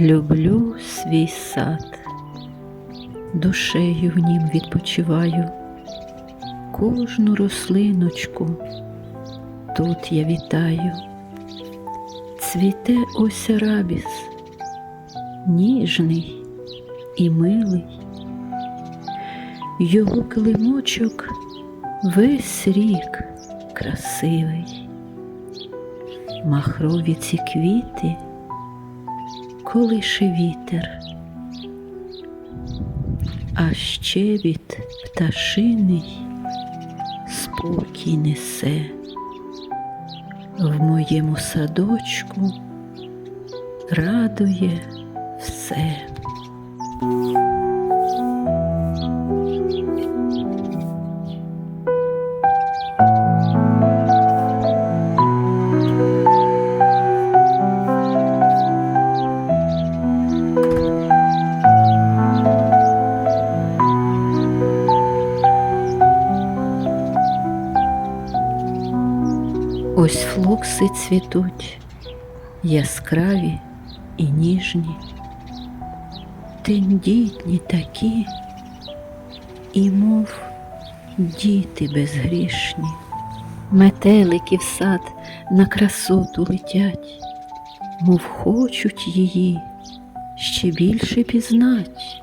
Люблю свій сад, душею в нім відпочиваю, кожну рослиночку тут я вітаю, цвіте ось рабіс, ніжний і милий, його килимочок весь рік красивий, махрові ці квіти колише вітер, а щебіт пташиний спокій несе в моєму садочку радує все. Флокси цвітуть, яскраві і ніжні, тендітні такі, і мов діти безгрішні, метелики в сад на красоту летять, мов хочуть її ще більше пізнать.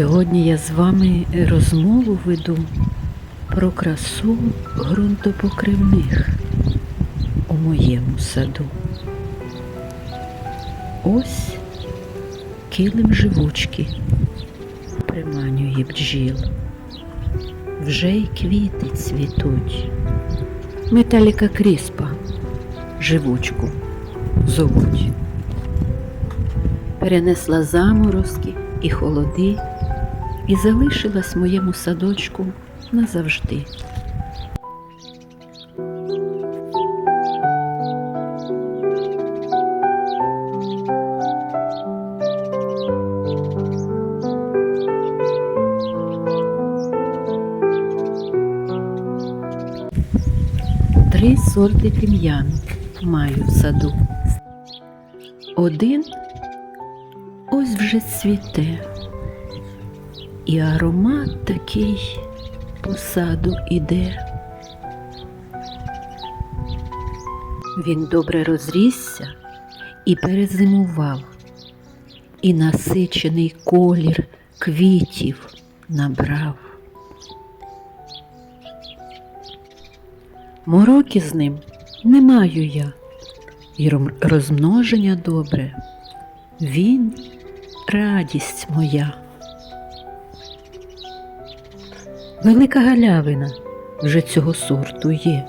Сьогодні я з вами розмову веду про красу ґрунтопокривних у моєму саду. Ось килим живучки приманює бджіл. Вже й квіти цвітуть. Металіка кріспа живучку зовуть. Перенесла заморозки і холоди і залишилась моєму садочку назавжди. Три сорти тим'яну маю в саду. Один ось вже цвіте, і аромат такий по саду іде. Він добре розрісся і перезимував, і насичений колір квітів набрав. Мороки з ним не маю я, і розмноження добре. Він радість моя. Велика галявина вже цього сорту є.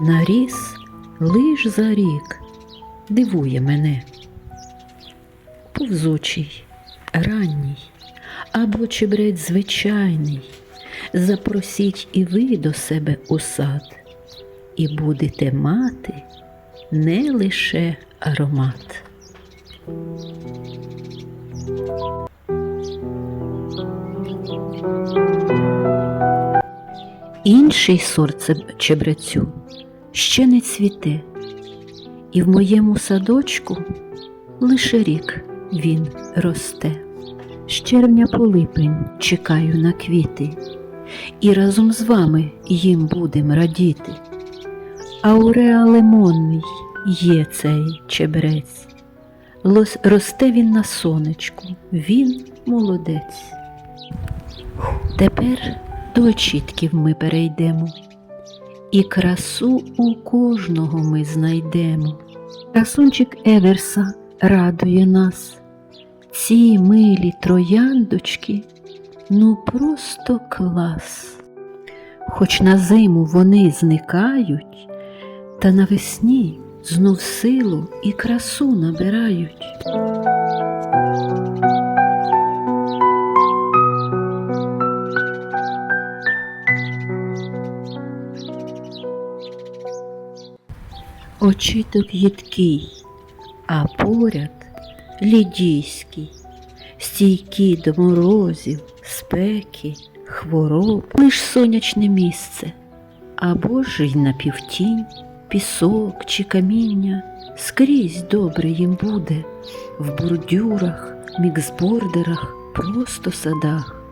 Наріс лиш за рік дивує мене. Повзучий, ранній або чебрець звичайний. Запросіть і ви до себе у сад, і будете мати не лише аромат. Інший сорт чебрецю ще не цвіте, і в моєму садочку лише рік він росте. З червня по липень чекаю на квіти, і разом з вами їм будем радіти. Ауреа лимонний є цей чебрець. Росте він на сонечку, він молодець. Тепер до очітків ми перейдемо, і красу у кожного ми знайдемо. Красунчик Еверса радує нас. Ці милі трояндочки, ну просто клас. Хоч на зиму вони зникають, та навесні знов силу і красу набирають. Очиток їдкий, а поряд лідійський, стійкі до морозів, спеки, хвороб, лиш сонячне місце, або ж й на півтінь, пісок чи каміння, скрізь добре їм буде, в бордюрах, міксбордерах, просто садах.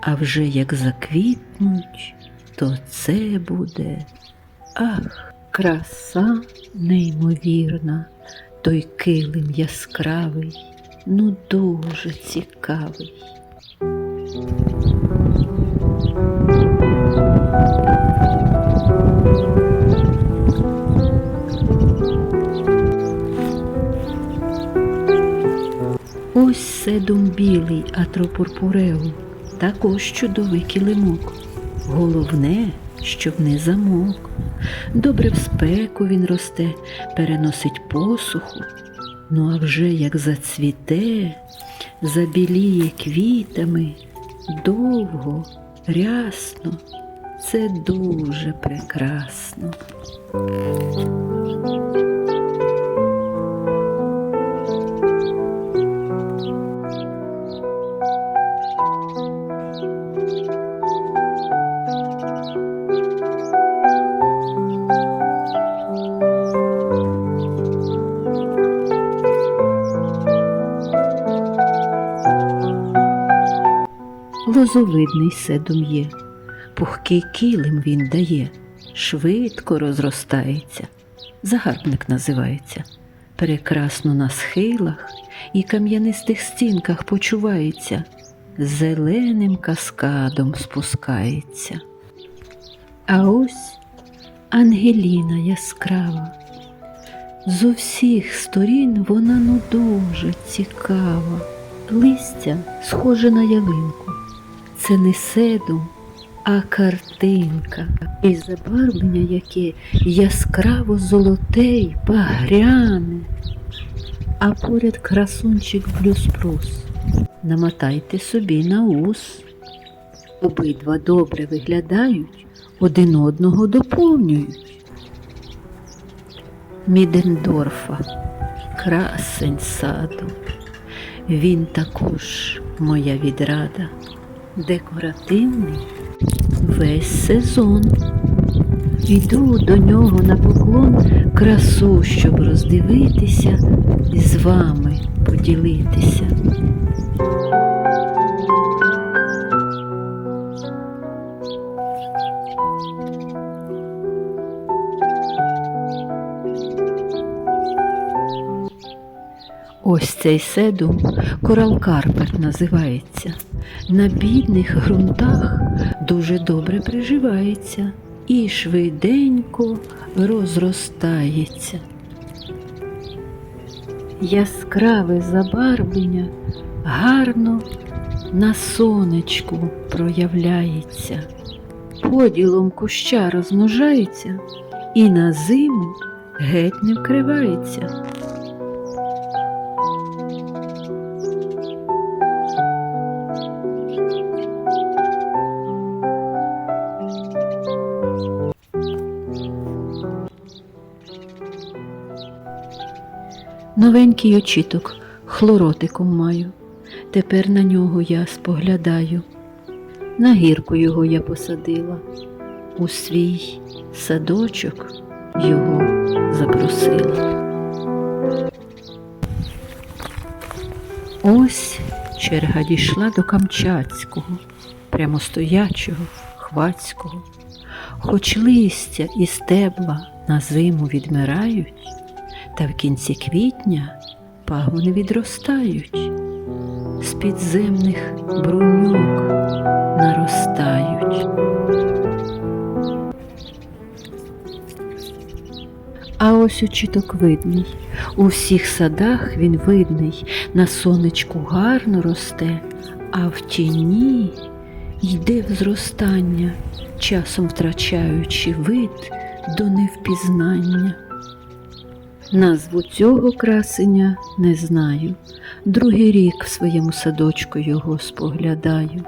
А вже як заквітнуть, то це буде ах, краса неймовірна, той килим яскравий, ну дуже цікавий. Ось седум білий атропурпуреум, також чудовий килимок. Головне, щоб не замок. Добре в спеку він росте, переносить посуху. Ну а вже як зацвіте, забіліє квітами, довго, рясно, це дуже прекрасно. Лозовидний седум є, пухкий килим він дає, швидко розростається, загарбник називається, прекрасно на схилах і кам'янистих стінках почувається, зеленим каскадом спускається. А ось Ангеліна яскрава. З усіх сторін вона ну дуже цікава. Листя схоже на ялинку. Це не седум, а картинка. І забарвлення яке яскраво золоте й багряне. А поряд красунчик блюз-прус. Намотайте собі на ус. Обидва добре виглядають, один одного доповнюють. Мідендорфа, красень саду. Він також моя відрада, декоративний весь сезон. Йду до нього на поклон красу, щоб роздивитися і з вами поділитися. Ось цей седум корал Карпет називається. На бідних ґрунтах дуже добре приживається і швиденько розростається. Яскраве забарвлення гарно на сонечку проявляється, поділом куща розмножається і на зиму геть не вкривається. Новенький очіток хлоротиком маю. Тепер на нього я споглядаю. На гірку його я посадила, у свій садочок його запросила. Ось черга дійшла до Камчатського, прямостоячого, хвацького. Хоч листя і стебла на зиму відмирають, та в кінці квітня пагони відростають, з підземних бруньок наростають. А ось очіток видний, у всіх садах він видний, на сонечку гарно росте, а в тіні йде в зростання, часом втрачаючи вид до невпізнання. Назву цього красення не знаю. Другий рік в своєму садочку його споглядаю.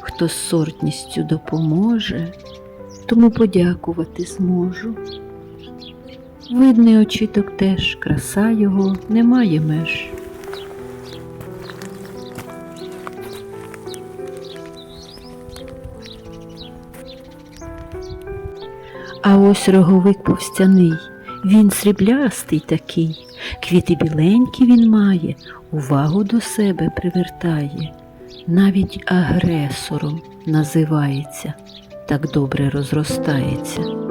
Хто з сортністю допоможе, тому подякувати зможу. Видний очіток теж, краса його немає меж. А ось роговик повстяний, він сріблястий такий, квіти біленькі він має, увагу до себе привертає, навіть агресором називається, так добре розростається.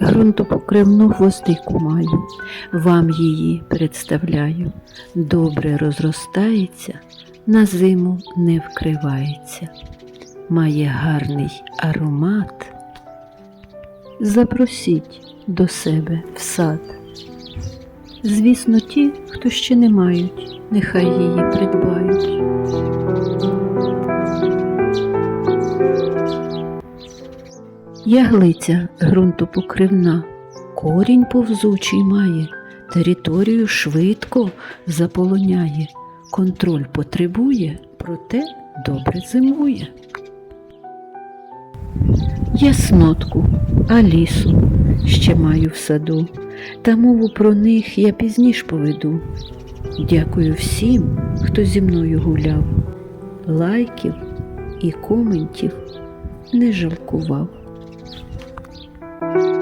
Грунтопокривну гвоздику маю, вам її представляю. Добре розростається, на зиму не вкривається, має гарний аромат. Запросіть до себе в сад. Звісно, ті, хто ще не мають, нехай її придбають. Яглиця ґрунтопокривна, корінь повзучий має, територію швидко заполоняє, контроль потребує, проте добре зимує. Яснотку, алісу ще маю в саду, та мову про них я пізніш поведу. Дякую всім, хто зі мною гуляв, лайків і коментів не жалкував. thank you.